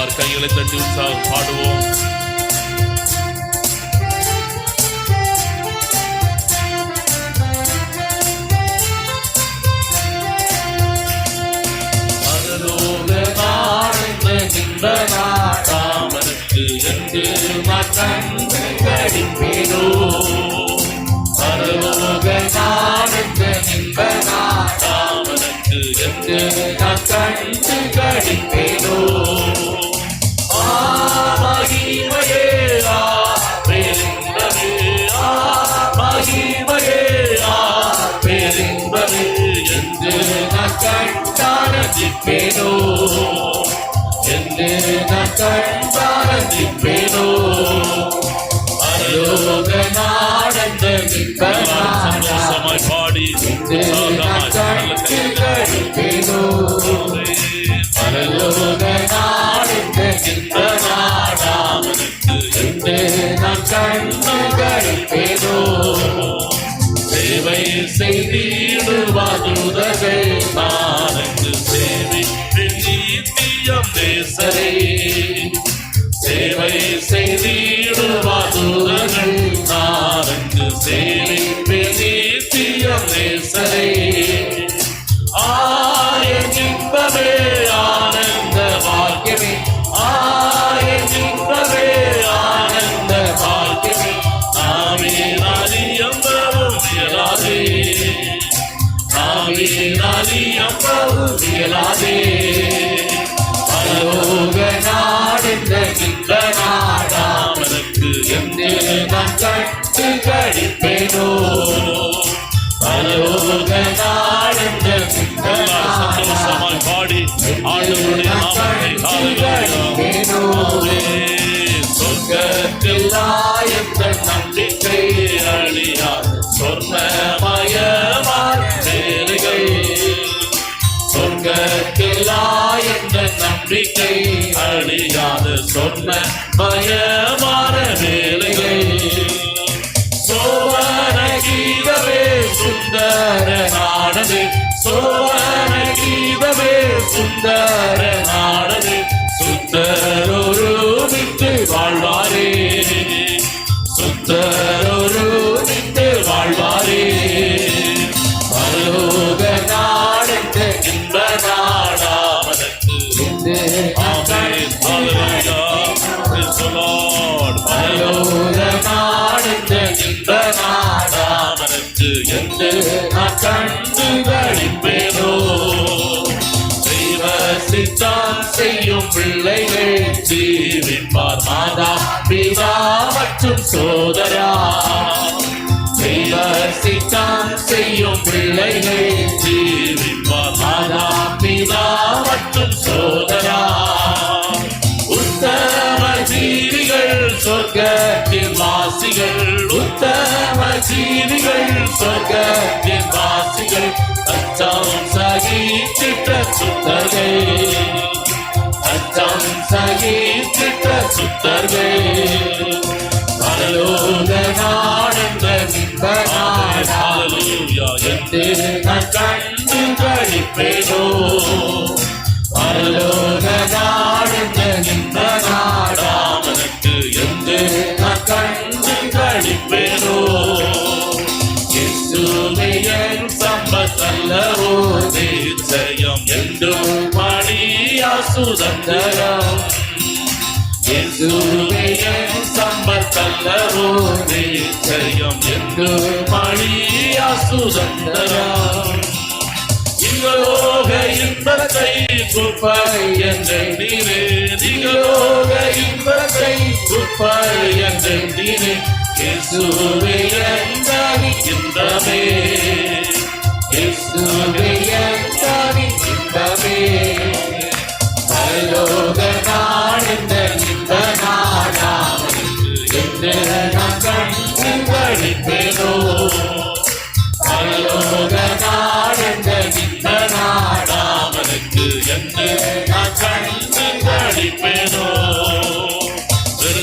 எல்லார் கைகளை தட்டி உற்சாகம் பாடுவோம். பரலோக என்று மக்கண்டு கடிப்பேனோ பரலோக நாடென்ற இன்ப நாடாமனுக்கு என்று கடிப்பேனோ கண்டாரதிப்பேனோ என்று நான் கண்டாரதிப்பேனோ அலோக நாடந்த சந்தோஷமாய் பாடி கட்டு பரலோக நாடென்ற சந்தோஷமாய் பாடி ஆண்டவருடைய நாமத்தை சொர்க்கத்தில்லாயத்த நம்பிக்கை அழியார் சொர்ணமயமான வேலைகள் நம்பிக்கை அழியாத நாடது சோவன கீதமே சுந்தர நாடது சுந்தரொரு விட்டு வாழ்வாரே. சுந்தரொரு விட்டு வாழ்வாரே. பரலோக நாடென்ற இன்ப நாடாமதற்கு பரலோக நாடென்ற இன்ப நாடாமதற்கு என்று நான் தான் செய்யும் பிள்ளைகள் ஜீவிப்பார் மாதா பிதா மற்றும் சோதரா. செய்வசித்தான் செய்யும் பிள்ளைகள் ஜீவிப்பார் மாதா பிதா மற்றும் சோதரா. வாசிகள் உத்தம ஜீவிகள் சொர்க்கத்தின் வாசிகள் அச்சம் சகித்திட்ட சுத்தர்கள். அச்சம் சகித்திட்ட சுத்தர்கள். பரலோக நாடென்ற நான் கண்டு கழிப்பேனோ. பரலோக நாடென்ற சம்பத்தல்லவோ நிச்சயம் என்றும் மணியா சுதந்திரம் இயேசுவையன் சம்பத்தல்லவோ நிச்சயம் என்றும் மணியா சுதந்திரம் இங்கலோக இன்பத்தை குப்பை என்று நீரே நிகலோக இன்பத்தை குப்பை என்று நீரே இயேசுவே என்றாகின்றமே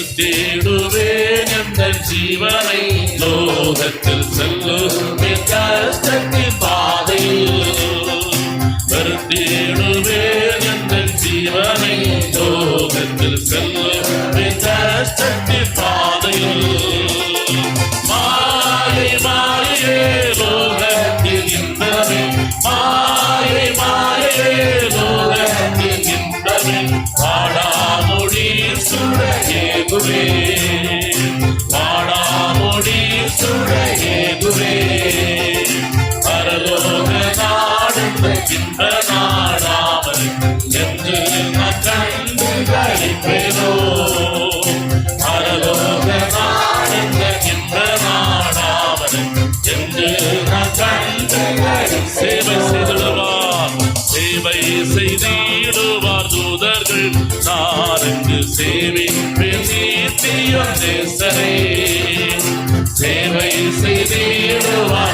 இயேசுவே எந்த ஜீவனை லோகத்தில் செல்லுமே கஷ்டத்தில் கஷ்டத்தி பாதையில் மாலை மாலையே லோகத்தில் நின்றவே. மாலை மாலையே லோகத்தில் நின்றவே. பாடாமொழி சுழகே குவே சேவை செய்திடுவார் சேவை செய்திடுவார் தூதர்கள் நானுக்கு சேவை நீத்தியம் நேசரே. சேவை செய்திடுவார்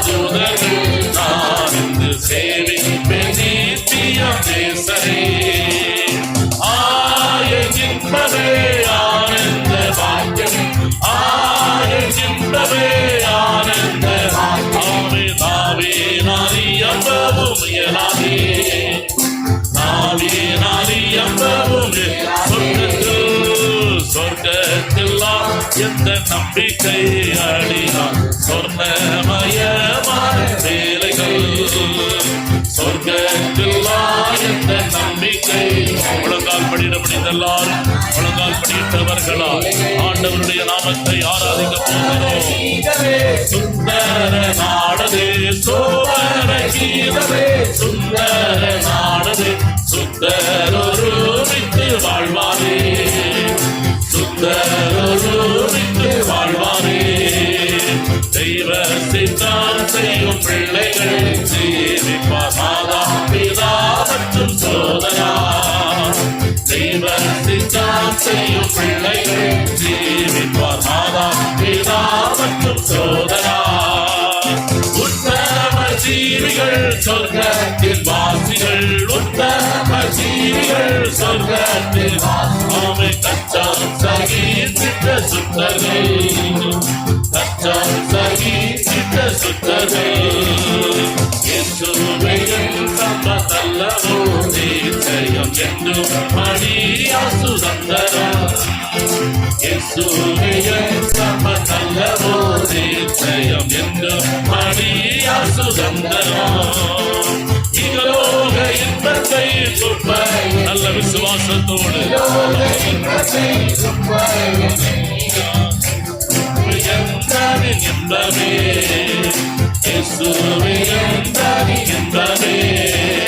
சொர்க்கத்தில்லாம் எந்த நம்பிக்கை அடியான் சொர்ணமயமான வேலைகள் சொர்க்கத்தில்லாம் எந்த நம்பிக்கை? முழங்கால் படியிட முடிந்தெல்லாரும் முழங்கால் படியிட்டவர்களால் ஆண்டவருடைய நாமத்தை ஆராதிக்க போகிறோம். சுந்தர நாடதே சோமர கீதமே. சுந்தர நாடதே சுந்தரொருமித்து வாழ்வாரே சுந்தரொருமித்து வாழ்வாரே தெய்வ சித்தார் செய்யும் பிள்ளைகள் ஜீவிப்பார் மாதா பிதா மற்றும் சோதனா தெய்வ சித்தார் செய்யும் பிள்ளைகள் ஜீவிப்பார் மாதா பிதா மற்றும் சோதனா உத்தம ஜீவிகள் சொர்க்கத்தில் வாசிகள். உத்தம ஜீவிகள் சொர்க்கத்தில் ஆமை கச்சாம் சகித்திட்ட சுத்தர்கள் கச்சாம் சகித்திட்ட சுத்தர்கள் இயேசுவையின் சம்பத்தல்லவோ நிச்சயம் என்றும் மணியாசு சந்தரம் இயேசுவையின் சம்பத்தல்லவோ நிச்சயம் என்றும் மணியாசு சந்தரம் இகலோக இன்பத்தை சொற்ப நல்ல விசுவாசத்தோடு. என்றாரின் என்பவே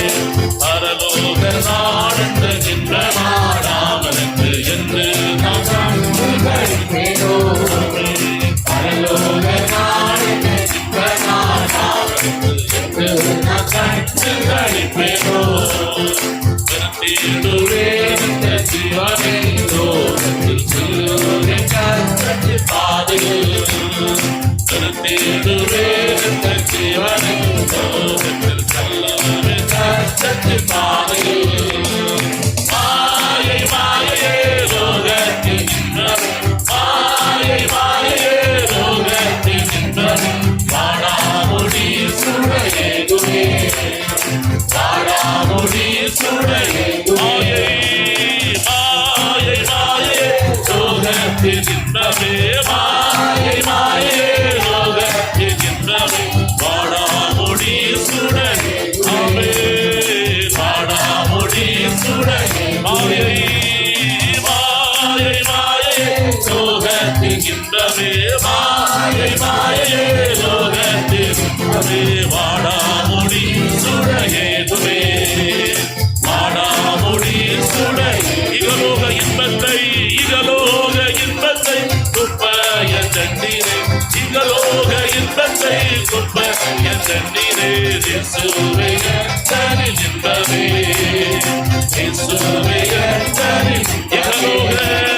தண்ணீரே இயேசுவே தனி நின்பவே இயேசுவே தனி இகலோக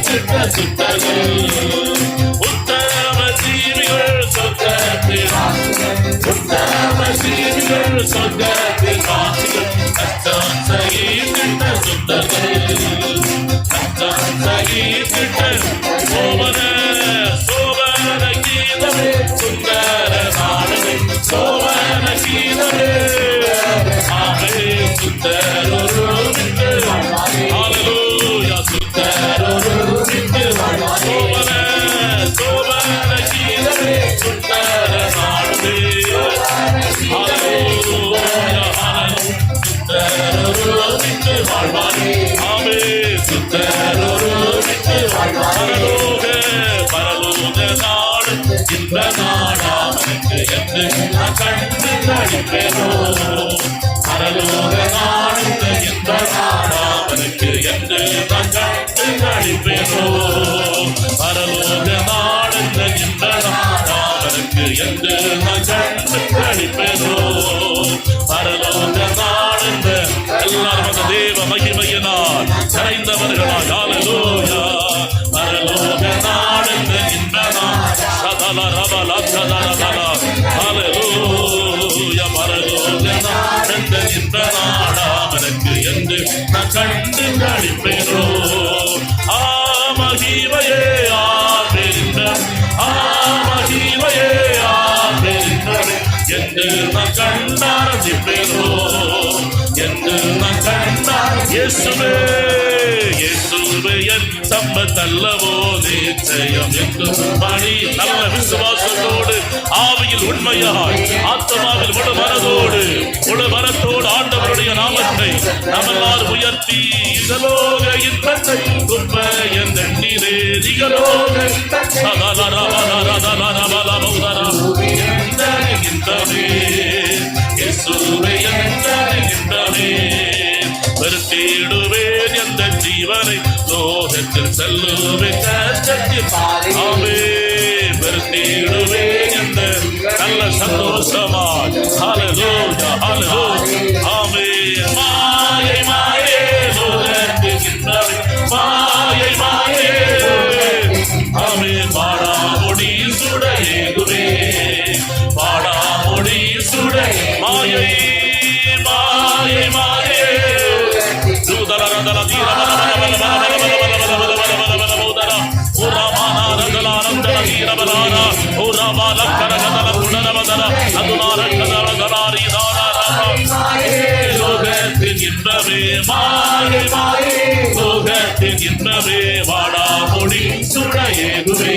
உத்தம கண்டு தடிப்பேனோ பரலோக நாடுத்த எந்த நாடாமனுக்கு என்று நான் கண்டு தடிப்பேனோ பரலோக நாடுத்த எந்த நாடாமனுக்கு என்று நான் கண்டு கண்டு நடிப்பேனோ? ஆ மகிமையே ஆமென் ஆ மகிமையே ஆமென் என்று நான் கண்டாரதிப்பேனோ என்று நான் கண்டார் இயேசுவே. தள்ளவோ நிச்சயம் எங்கும் பணி நல்ல விசுவாசத்தோடு ஆவியில் உண்மையாய் ஆத்மாவில் முழுமனதோடு முழுமனத்தோடு ஆண்டவருடைய நாமத்தை நம்மளால் உயர்த்தி இகலோக இன்பத்தை துப்ப என் தண்ணீரே இகலோக வெறுத்தேடுவே இவரை லோகத்தில் செல்லுவே கஷ்டத்தில் பெருத்திடுவே என்ற நல்ல சந்தோஷமா ஹலோ ஹலோ ஆமே ದಾರಾ ಓ ರಾಮ ಲಕ್ಕರ ಗದಲ ಗುಣನವ ದರ ಅದುನಾರ ಕದಲ ಗಲಾರಿ ದಾರ சோகத்தில் இன்றவே மாறி மாறி சோகத்தில் இன்றவே வாடா மொழி சுடையேதுவே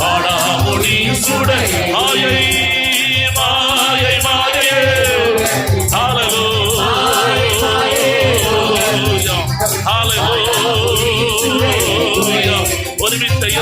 வாடா மொழி சுடைய மாயை ஒருமித்த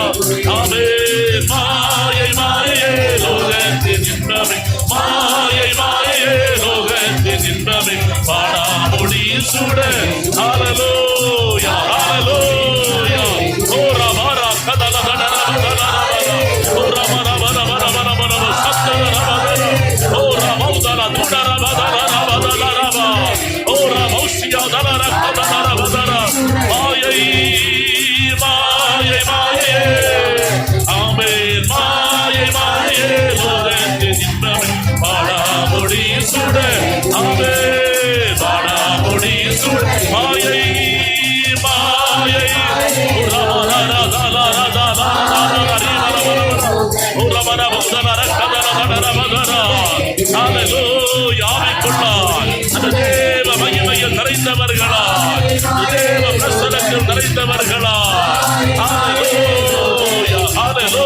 சுட ஆமே வாடாமொழி சுட மாயை மாயை. நிறைந்தவர்களா தேவ பிரசனத்தில் நிறைந்தவர்களா ஆலோ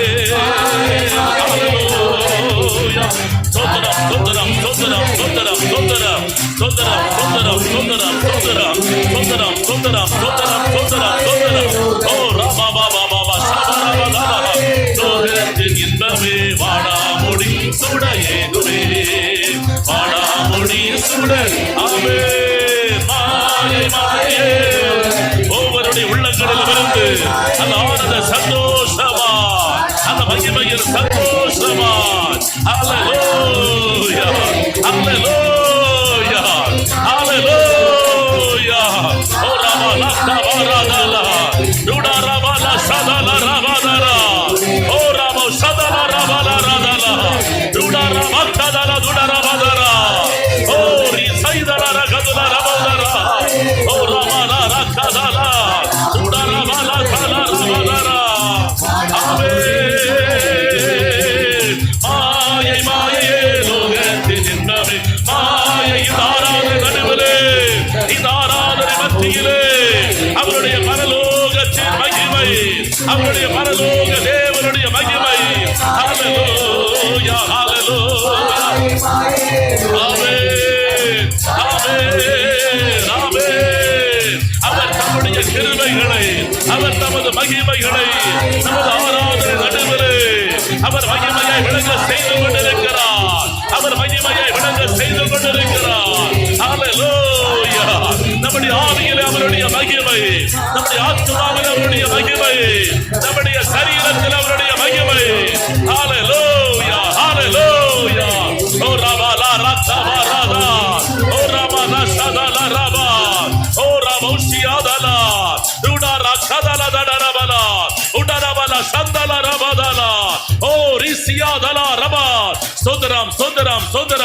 வாடாமொழி ஆமே. ஒவ்வொருடைய உள்ளங்களில் இருந்து அந்த ஆனந்த சந்தோஷமா அந்த மகிமையில் சந்தோஷமா. அல்லோ அல்லோ அவர் தமது மகிமைகளை நமது ஆராதனை நடுவிலே அவர் மகிமையை விளங்க செய்து கொண்டிருக்கிறார். அவர் மகிமையை விளங்க செய்து கொண்டிருக்கிறார். நம்முடைய ஆவியிலே அவருடைய மகிமை நம்முடைய ஆத்மாவை சந்தல ரபதலா ஓ ரிசியாதலா ரபா சுந்தரம் சுந்தரம் சுந்தரம்